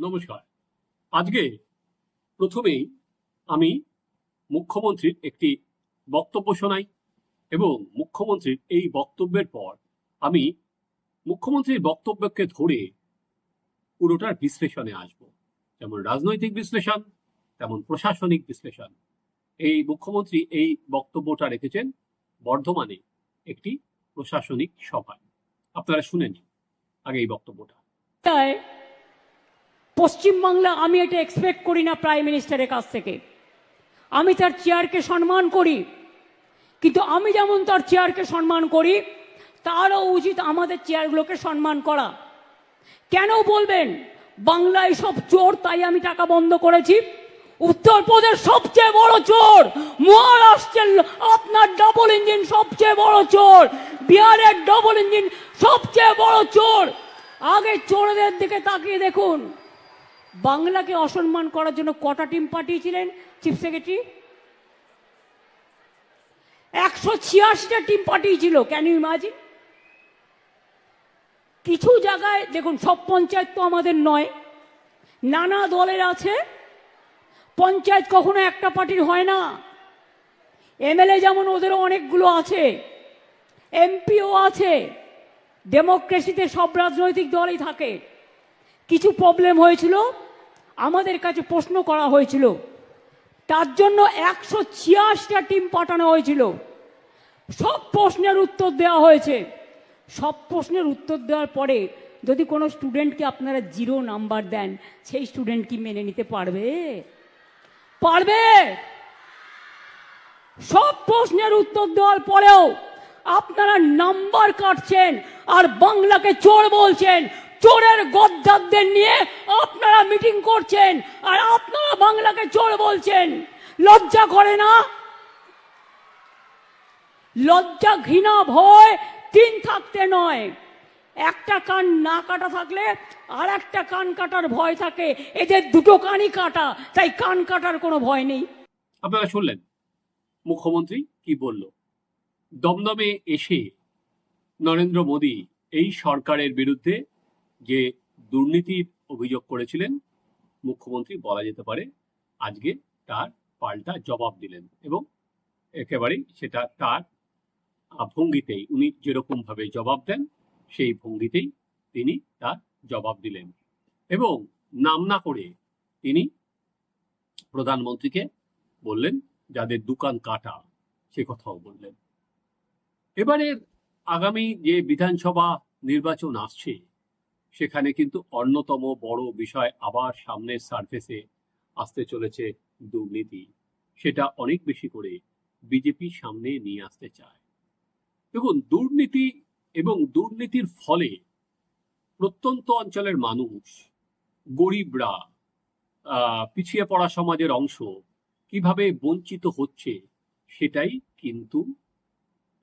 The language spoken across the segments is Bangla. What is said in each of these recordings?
নমস্কার। আজকে প্রথমেই আমি মুখ্যমন্ত্রীর একটি বক্তব্য শোনাই এবং মুখ্যমন্ত্রীর এই বক্তব্যের পর আমি মুখ্যমন্ত্রীর বক্তব্যকে ধরে পুরোটার বিশ্লেষণে আসব। যেমন রাজনৈতিক বিশ্লেষণ, তেমন প্রশাসনিক বিশ্লেষণ। এই মুখ্যমন্ত্রী এই বক্তব্যটা রেখেছেন বর্ধমানে একটি প্রশাসনিক সভায়। আপনারা শুনে নিন আগে এই বক্তব্যটা পশ্চিমবাংলা আমি এটা এক্সপেক্ট করি না প্রাইম মিনিস্টারের কাছ থেকে। আমি তার চেয়ারকে সম্মান করি। কিন্তু আমি যেমন তার চেয়ারকে সম্মান করি, তারও উচিত আমাদের চেয়ারগুলোকে সম্মান করা। কেন বলবেন? বাংলায় সব চোর, তাই আমি টাকা বন্ধ করেছি। উত্তরপ্রদেশ সবচেয়ে বড় চোর, মহারাষ্ট্রের আপনার ডবল ইঞ্জিন সবচেয়ে বড় চোর, বিহারের ডবল ইঞ্জিন সবচেয়ে বড় চোর। আগে চোরদের দিকে তাকিয়ে দেখুন। বাংলাকে অসম্মান করার জন্য কটা টিম পাঠিয়েছিলেন চিফ সেক্রেটারি একশো ছিয়াশিটা টিম পাঠিয়েছিল ক্যান ইউ ইমাজিন কিছু জায়গায়, দেখুন, সব পঞ্চায়েত তো আমাদের নয়, নানা দলের আছে, পঞ্চায়েত কখনো একটা পার্টির হয় না। এমএলএ যেমন ওদেরও অনেকগুলো আছে, এমপিও আছে ডেমোক্রেসিতে সব রাজনৈতিক দলই থাকে। কিছু প্রবলেম হয়েছিল, আমাদের কাছে প্রশ্ন করা হয়েছিল। তার জন্য একশো ছিয়াশিটা টিম পাঠানো হয়েছিল। সব প্রশ্নের উত্তর দেওয়া হয়েছে। সব প্রশ্নের উত্তর দেওয়ার পরে যদি কোনো স্টুডেন্টকে আপনারা জিরো নাম্বার দেন, সেই স্টুডেন্ট কি মেনে নিতে পারবে? পারবে! সব প্রশ্নের উত্তর দেওয়ার পরেও আপনারা নাম্বার কাটছেন আর বাংলাকে চোর বলছেন। চোরের গদ্দারদের নিয়ে আপনারা মিটিং করছেন আর আপনারা বাংলাকে চোর বলছেন। লজ্জা করে না? লজ্জা ঘৃণা ভয় তিন থাকতে নয়। একটা কান না কাটা থাকলে আর একটা কান কাটার ভয় থাকে। এদের দুটো কানই কাটা, তাই কান কাটার কোনো ভয় নেই। আপনারা শুনলেন, মুখ্যমন্ত্রী কি বলল? দমদমে এসে নরেন্দ্র মোদী এই সরকারের বিরুদ্ধে যে দুর্নীতির অভিযোগ করেছিলেন, মুখ্যমন্ত্রী বলা যেতে পারে, আজকে তার পাল্টা জবাব দিলেন এবং একেবারেই সেটা তার ভঙ্গিতেই, উনি যেরকম ভাবে জবাব দেন, সেই ভঙ্গিতেই তিনি তার জবাব দিলেন এবং নাম না করে তিনি প্রধানমন্ত্রীকে বললেন, যাদের দোকান কাটা, সে কথাও বললেন। এবারের আগামী যে বিধানসভা নির্বাচন আসছে সেখানে কিন্তু অন্যতম বড় বিষয় আবার সামনের সার্ফেসে আসতে চলেছে দুর্নীতি। সেটা অনেক বেশি করে বিজেপি সামনে নিয়ে আসতে চায়। দেখুন, দুর্নীতি এবং দুর্নীতির ফলে প্রত্যন্ত অঞ্চলের মানুষ, গরিবরা পিছিয়ে পড়া সমাজের অংশ কীভাবে বঞ্চিত হচ্ছে সেটাই কিন্তু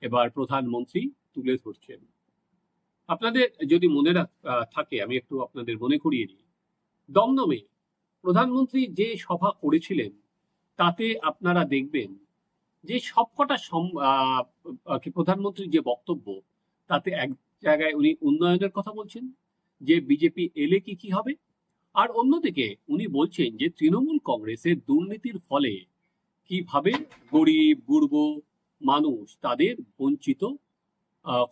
এবার প্রধানমন্ত্রী তুলে ধরছেন। আপনাদের যদি মনে থাকে, আমি একটু আপনাদের মনে করিয়ে দিই। দমদমে প্রধানমন্ত্রী যে সভা করেছিলেন, তাতে আপনারা দেখবেন যে সবকটা প্রধানমন্ত্রীর যে বক্তব্য, তাতে এক জায়গায় উনি উন্নয়নের কথা বলছেন, যে বিজেপি এলে কি কি হবে? আর অন্যদিকে উনি বলছেন যে তৃণমূল কংগ্রেসের দুর্নীতির ফলে কীভাবে গরিব, গুর্ব মানুষ তাদের বঞ্চিত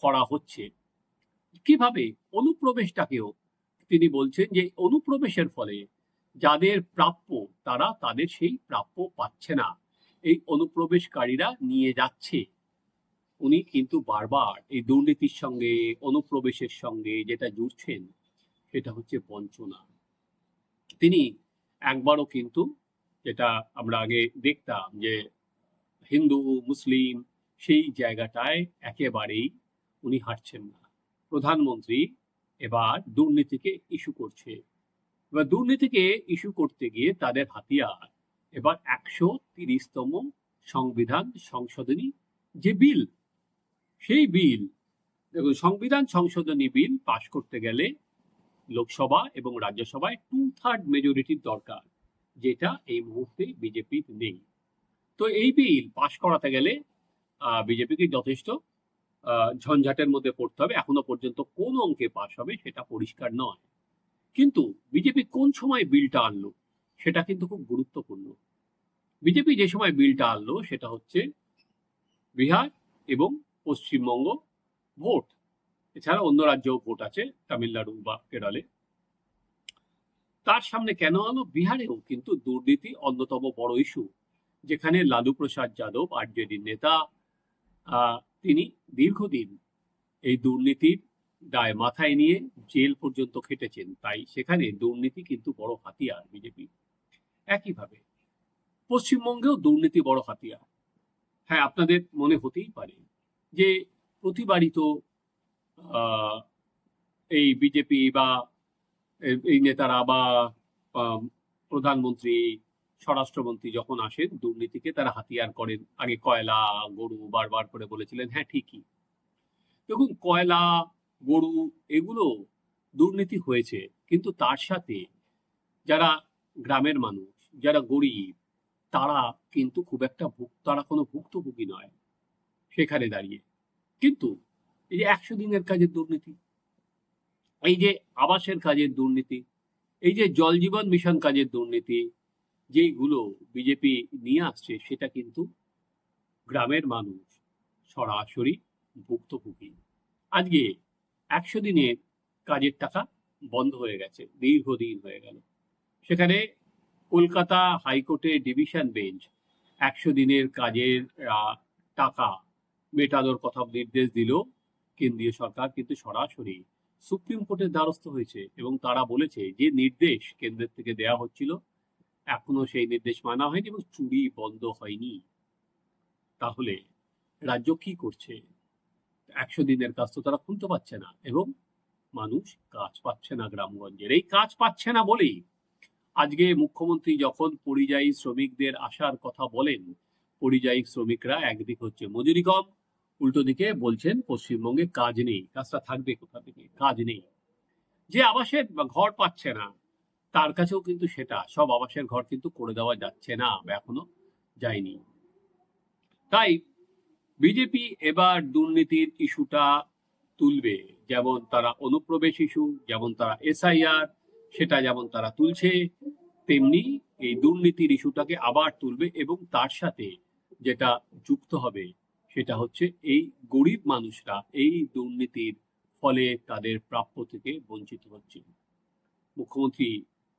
করা হচ্ছে। কীভাবে অনুপ্রবেশটাকেও তিনি বলছেন যে অনুপ্রবেশের ফলে যাদের প্রাপ্য, তারা তাদের সেই প্রাপ্য পাচ্ছে না। এই অনুপ্রবেশকারীরা নিয়ে যাচ্ছে। উনি কিন্তু বারবার এই দুর্নীতির সঙ্গে, অনুপ্রবেশের সঙ্গে যেটা জুড়ছেন, সেটা হচ্ছে বঞ্চনা। তিনি একবারও কিন্তু যেটা আমরা আগে দেখতাম যে হিন্দু, মুসলিম সেই জায়গাটায় একেবারেই উনি হাঁটছেন না। প্রধানমন্ত্রী এবার দুর্নীতিকে ইস্যু করছে। এবার দুর্নীতিকে ইস্যু করতে গিয়ে তাদের হাতিয়ার এবার একশো তিরিশতম সংবিধান সংশোধনী যে বিল, সেই বিল, দেখুন সংবিধান সংশোধনী বিল পাশ করতে গেলে লোকসভা এবং রাজ্যসভায় টু থার্ড মেজরিটির দরকার, যেটা এই মুহূর্তে বিজেপির নেই। তো এই বিল পাশ করাতে গেলে বিজেপিকে যথেষ্ট ঝঞ্ঝাটের মধ্যে পড়তে হবে। এখনও পর্যন্ত কোন অঙ্কে পাশ হবে সেটা পরিষ্কার নয়। কিন্তু বিজেপি কোন সময় বিলটা আনলো সেটা কিন্তু খুব গুরুত্বপূর্ণ। বিজেপি যে সময় বিলটা আনলো সেটা হচ্ছে বিহার এবং পশ্চিমবঙ্গ ভোট। এছাড়া অন্য রাজ্যেও ভোট আছে, তামিলনাড়ু বা কেরলে। তার সামনে কেন আনো বিহারেও কিন্তু দুর্নীতি অন্যতম বড় ইস্যু যেখানে লালু প্রসাদ যাদব আরজেডির নেতা তিনি দীর্ঘদিন এই দুর্নীতির দায় মাথায় নিয়ে জেল পর্যন্ত খেটেছেন। তাই সেখানে দুর্নীতি কিন্তু বড় হাতিয়ার বিজেপি। একইভাবে পশ্চিমবঙ্গেও দুর্নীতি বড় হাতিয়ার। হ্যাঁ আপনাদের মনে হতেই পারে যে প্রতিবারই তো এই বিজেপি বা এই নেতারা বা প্রধানমন্ত্রী স্বরাষ্ট্রমন্ত্রী যখন আসেন, দুর্নীতিকে তারা হাতিয়ার করেন। আগে কয়লা, গরু বারবার করে বলেছিলেন হ্যাঁ ঠিকই। দেখুন, কয়লা, গরু এগুলো দুর্নীতি হয়েছে, কিন্তু তার সাথে যারা গ্রামের মানুষ, যারা গরিব, তারা কিন্তু খুব একটা ভুক, তারা কোনো ভুক্তভোগী নয় সেখানে দাঁড়িয়ে। কিন্তু এই যে একশো দিনের কাজের দুর্নীতি, এই যে আবাসের কাজের দুর্নীতি, এই যে জল জীবন মিশন কাজের দুর্নীতি যেইগুলো বিজেপি নিয়ে আসছে, সেটা কিন্তু গ্রামের মানুষ সরাসরি ভুক্তভোগী। আজকে একশো দিনের কাজের টাকা বন্ধ হয়ে গেছে, দীর্ঘদিন হয়ে গেল। সেখানে কলকাতা হাইকোর্টের ডিভিশন বেঞ্চ একশো দিনের কাজের টাকা মেটানোর কথা নির্দেশ দিল। কেন্দ্রীয় সরকার কিন্তু সরাসরি সুপ্রিম কোর্টের দ্বারস্থ হয়েছে এবং তারা বলেছে যে নির্দেশ কেন্দ্রের থেকে দেয়া হচ্ছিল। এখনও সেই নির্দেশ মানা হয়নি এবং চুরি বন্ধ হয়নি। তাহলে রাজ্য কি করছে? একশো দিনের কাজ তো তারা খুলতে পারছে না এবং মানুষ কাজ পাচ্ছে না গ্রামগঞ্জের। এই কাজ পাচ্ছে না বলেই আজকে মুখ্যমন্ত্রী যখন পরিযায়ী শ্রমিকদের আসার কথা বলেন, পরিযায়ী শ্রমিকরা একদিক হচ্ছে মজুরি কম উল্টো দিকে বলছেন পশ্চিমবঙ্গে কাজ নেই, কাজটা থাকবে কোথা থেকে? কাজ নেই। যে আবাসের ঘর পাচ্ছে না তার কাছেও কিন্তু সেটা, সব আবাসের ঘর কিন্তু করে দেওয়া যাচ্ছে না এখনও যায়নি। তাই বিজেপি এবার দুর্নীতির ইস্যুটা তুলবে, যেমন তারা অনুপ্রবেশ ইস্যু, যেমন তারা এসআইআর, সেটা যেমন তারা তুলছে, তেমনি এই দুর্নীতির ইস্যুটাকে আবার তুলবে এবং তার সাথে যেটা যুক্ত হবে, সেটা হচ্ছে এই গরিব মানুষরা এই দুর্নীতির ফলে তাদের প্রাপ্য থেকে বঞ্চিত হচ্ছে। মুখ্যমন্ত্রী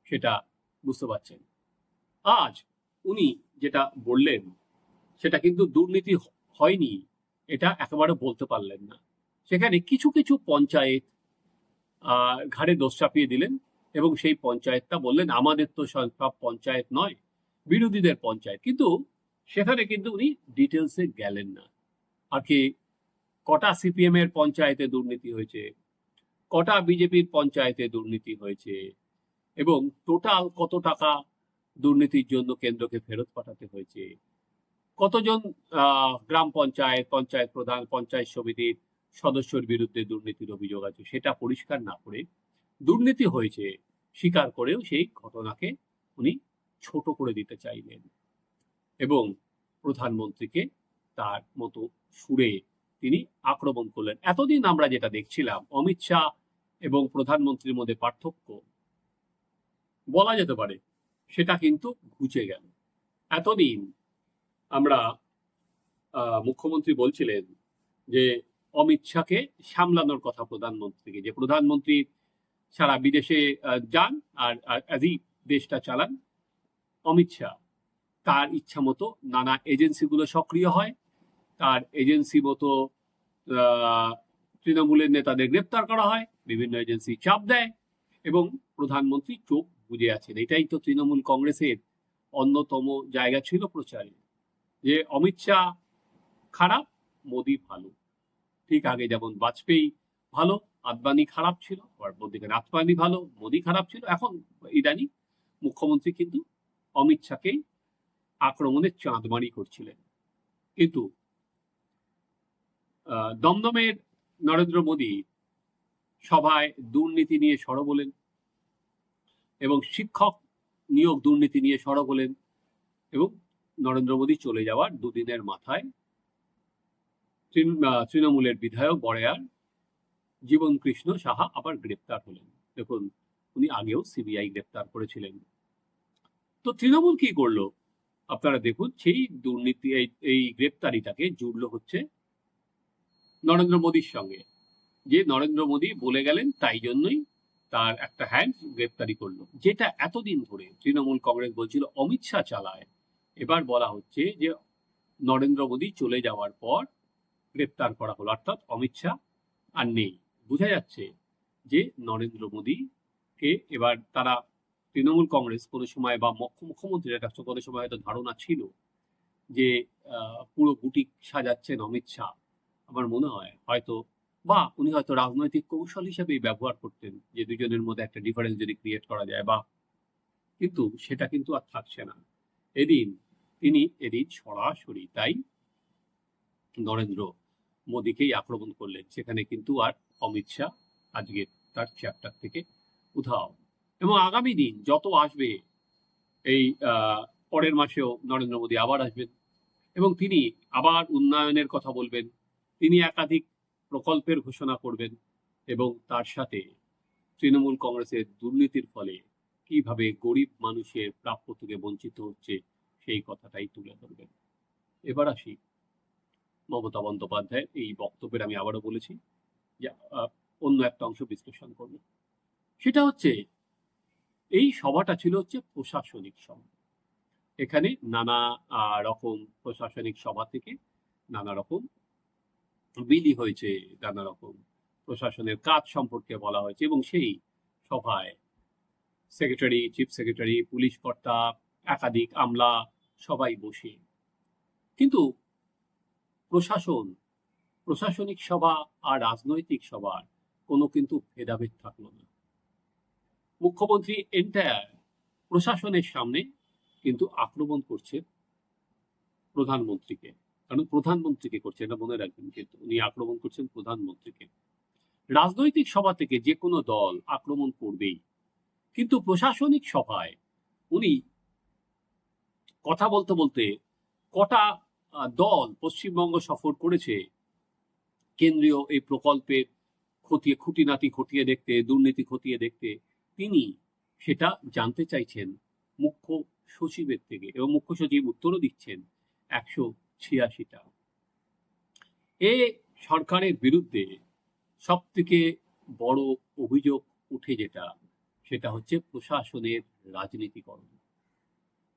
সেটা বুঝতে পারছেন। আজ উনি যেটা বললেন, সেটা কিন্তু দুর্নীতি হয়নি, এটা একেবারে বলতে পারলেন না। সেখানে কিছু কিছু পঞ্চায়েত ঘাড়ে দোষ চাপিয়ে দিলেন এবং সেই পঞ্চায়েতটা বললেন, আমাদের তো সব পঞ্চায়েত নয়, বিরোধীদের পঞ্চায়েত। কিন্তু সেখানে কিন্তু উনি ডিটেলসে গেলেন না। আর কি, কটা সিপিএম এর পঞ্চায়েতে দুর্নীতি হয়েছে, কটা বিজেপির পঞ্চায়েতে দুর্নীতি হয়েছে এবং টোটাল কত টাকা দুর্নীতির জন্য কেন্দ্রকে ফেরত পাঠাতে হয়েছে? কতজন গ্রাম পঞ্চায়েত পঞ্চায়েত প্রধান, পঞ্চায়েত সমিতির সদস্যর বিরুদ্ধে দুর্নীতির অভিযোগ আছে সেটা পরিষ্কার না করে দুর্নীতি হয়েছে স্বীকার করেও সেই ঘটনাকে উনি ছোট করে দিতে চাইলেন এবং প্রধানমন্ত্রীকে তার মতো সুরে তিনি আক্রমণ করলেন। এতদিন আমরা যেটা দেখছিলাম, অমিত শাহ এবং প্রধানমন্ত্রীর মধ্যে পার্থক্য বলা যেতে পারে, সেটা কিন্তু ঘুচে গেল। এতদিন আমরা মুখ্যমন্ত্রী বলছিলেন যে অমিত শাহকে সামলানোর কথা প্রধানমন্ত্রীকে, যে প্রধানমন্ত্রী সারা বিদেশে যান আর অ্যাজই দেশটা চালান, অমিত শাহ। তার ইচ্ছা মতো নানা এজেন্সিগুলো সক্রিয় হয়। তার এজেন্সি মতো তৃণমূলের নেতাদের গ্রেপ্তার করা হয়। বিভিন্ন এজেন্সি চাপ দেয় এবং প্রধানমন্ত্রী চোখ বুঝে আছেন। এটাই তো তৃণমূল কংগ্রেসের অন্যতম জায়গা ছিল প্রচারে। যে অমিত শাহ খারাপ, মোদি ভালো। ঠিক আগে যেমন বাজপেয়ী ভালো, আদবানি খারাপ ছিল, আবার আদবানি ভালো, মোদি খারাপ ছিল, এখন ইদানি মুখ্যমন্ত্রী কিন্তু অমিত শাহকেই আক্রমণের চাঁদমারি করছিলেন। কিন্তু দমদমের নরেন্দ্র মোদী সভায় দুর্নীতি নিয়ে সরব হলেন। এবং শিক্ষক নিয়োগ দুর্নীতি নিয়ে সরব হলেন এবং নরেন্দ্র মোদী চলে যাওয়ার দুদিনের মাথায় তৃণমূলের বিধায়ক বড়েয়ার জীবন কৃষ্ণ সাহা আবার গ্রেপ্তার হলেন। দেখুন, উনি আগেও সিবিআই গ্রেপ্তার করেছিলেন। তো তৃণমূল কি করল? আপনারা দেখুন, সেই দুর্নীতি এই- গ্রেপ্তারিটাকে জুড়লো হচ্ছে নরেন্দ্র মোদীর সঙ্গে। যে নরেন্দ্র মোদী বলে গেলেন, তাই জন্যই তার একটা হ্যান্ড গ্রেপ্তারি করল। যেটা এতদিন ধরে তৃণমূল কংগ্রেস বলছিল, অমিত শাহ চালায়। এবার বলা হচ্ছে যে, নরেন্দ্র মোদী চলে যাওয়ার পর গ্রেপ্তার করা হলো। অর্থাৎ অমিত শাহ আর নেই। বোঝা যাচ্ছে যে, নরেন্দ্র মোদীকে এবার তারা তৃণমূল কংগ্রেস কোনো সময় বা মুখ্য- মুখ্যমন্ত্রীর কাছে কোনো সময় হয়তো ধারণা ছিল যে পুরো বুটিক সাজাচ্ছেন অমিত শাহ। আমার মনে হয়, হয়তো বা উনি হয়তো রাজনৈতিক কৌশল হিসেবেই ব্যবহার করতেন, যে দুজনের মধ্যে একটা ডিফারেন্স যদি ক্রিয়েট করা যায় বা কিন্তু সেটা কিন্তু আর থাকছে না। এদিন, তিনি এদিন সরাসরি তাই নরেন্দ্র মোদীকেই আক্রমণ করলেন। সেখানে কিন্তু আর অমিত শাহ আজকে তার চ্যাপ্টার থেকে উধাও। এবং আগামী দিন যত আসবে, এই পরের মাসেও নরেন্দ্র মোদী আবার আসবেন। এবং তিনি আবার উন্নয়নের কথা বলবেন। তিনি একাধিক প্রকল্পের ঘোষণা করবেন এবং তার সাথে তৃণমূল কংগ্রেসের দুর্নীতির ফলে কীভাবে গরিব মানুষের প্রাপ্য থেকে বঞ্চিত হচ্ছে সেই কথাটাই তুলে ধরবেন। এবার আসি মমতা বন্দ্যোপাধ্যায়ের এই বক্তব্যের আমি আবারও বলেছি যে অন্য একটা অংশ বিশ্লেষণ করব। সেটা হচ্ছে, এই সভাটা ছিল হচ্ছে প্রশাসনিক সভা। এখানে নানা রকম প্রশাসনিক সভা থেকে নানা রকম বিলি হয়েছে নানা রকম প্রশাসনের কাজ সম্পর্কে বলা হয়েছে এবং সেই সভায় সেক্রেটারি চিফ সেক্রেটারি পুলিশ কর্তা, একাধিক আমলা সবাই বসে। কিন্তু প্রশাসন, প্রশাসনিক সভা আর রাজনৈতিক সভার কোনো কিন্তু ভেদাভেদ থাকল না। মুখ্যমন্ত্রী এন্টায়ার প্রশাসনের সামনে কিন্তু আক্রমণ করছে প্রধানমন্ত্রীকে। কারণ প্রধানমন্ত্রীকে করছে, এটা মনে রাখবেন, কিন্তু উনি আক্রমণ করছেন প্রধানমন্ত্রীকে। রাজনৈতিক সভা থেকে যে কোনো দল আক্রমণ করবেই, কিন্তু প্রশাসনিক সভায় উনি কথা বলতে বলতে কটা দল পশ্চিমবঙ্গ সফর করেছে, কেন্দ্রীয় এই প্রকল্পের খতিয়ে, খুঁটিনাটি খতিয়ে দেখতে, দুর্নীতি খতিয়ে দেখতে, তিনি সেটা জানতে চাইছেন মুখ্য সচিবের থেকে এবং মুখ্য সচিব উত্তরও দিচ্ছেন একশো ছিয়াশিটা। এ সরকারের বিরুদ্ধে সব থেকে বড় অভিযোগ উঠে যেটা, সেটা হচ্ছে প্রশাসনের রাজনীতিকরণ।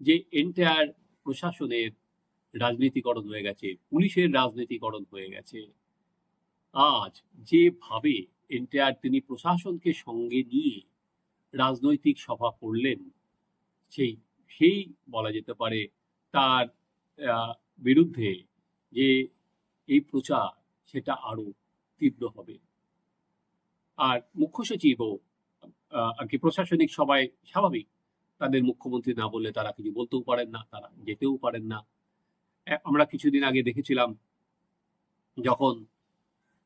যে এন্টায়ার প্রশাসনের রাজনীতিকরণ হয়ে গেছে, পুলিশের রাজনীতিকরণ হয়ে গেছে, আজ যেভাবে এন্টায়ার তিনি প্রশাসনকে সঙ্গে নিয়ে রাজনৈতিক সভা করলেন, সেই সেই বলা যেতে পারে তার বিরুদ্ধে যে এই প্রচার, সেটা আরও তীব্র হবে। আর মুখ্য সচিবও আর কি প্রশাসনিক সবাই স্বাভাবিক। তাদের মুখ্যমন্ত্রী না বললে তারা কিছু বলতেও পারেন না, তারা যেতেও পারেন না। আমরা কিছুদিন আগে দেখেছিলাম যখন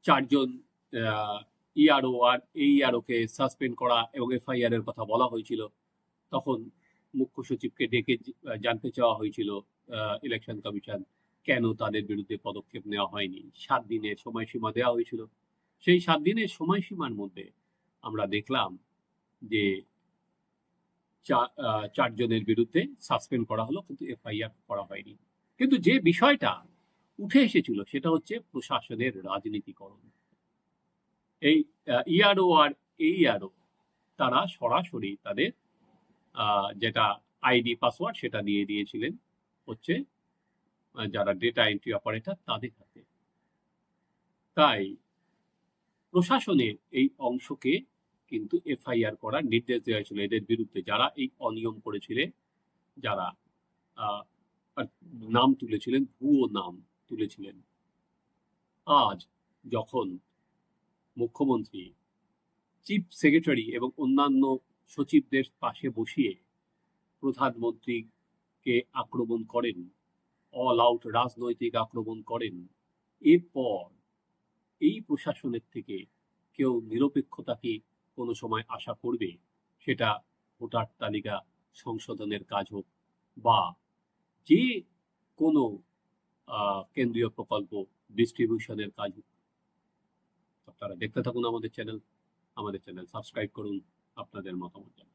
চারজন ইআরও আর এইআরও কে সাসপেন্ড করা এবং এফআইআর এর কথা বলা হয়েছিল, তখন মুখ্য সচিবকে ডেকে জানতে চাওয়া হয়েছিল ইলেকশন কমিশন কেন তাদের বিরুদ্ধে পদক্ষেপ নেওয়া হয়নি? সাত দিনের সময়সীমা দেওয়া হয়েছিল। সেই সাত দিনের সময়সীমার মধ্যে আমরা দেখলাম যে চারজনের বিরুদ্ধে সাসপেন্ড করা হলো, কিন্তু এফআইআর করা হয়নি। কিন্তু যে বিষয়টা উঠে এসেছিল সেটা হচ্ছে প্রশাসনের রাজনীতিকরণ। এই ইআরও আর এই এইআরও তারা সরাসরি তাদের যেটা আইডি পাসওয়ার্ড সেটা দিয়ে দিয়েছিলেন। হচ্ছে যারা ডেটা এন্ট্রি অপারেটর তাদের হাতে। তাই প্রশাসনের এই অংশকে কিন্তু এফআইআর করার নির্দেশ দেওয়া হয়েছিল। এদের বিরুদ্ধে যারা এই অনিয়ম করেছিলেন, যারা নাম তুলেছিলেন, ভুয়ো নাম তুলেছিলেন, আজ যখন মুখ্যমন্ত্রী চিফ সেক্রেটারি এবং অন্যান্য সচিবদের পাশে বসিয়ে প্রধানমন্ত্রীকে আক্রমণ করেন। অল আউট রাজনৈতিক আক্রমণ করেন। এরপর এই প্রশাসনের থেকে কেউ নিরপেক্ষতা কি কোনো সময় আশা করবে, সেটা ভোটার তালিকা সংশোধনের কাজ হোক বা যে কোনো কেন্দ্রীয় প্রকল্প ডিস্ট্রিবিউশনের কাজ হোক। আপনারা দেখতে থাকুন আমাদের চ্যানেল আমাদের চ্যানেল সাবস্ক্রাইব করুন, আপনাদের মতামত জানান।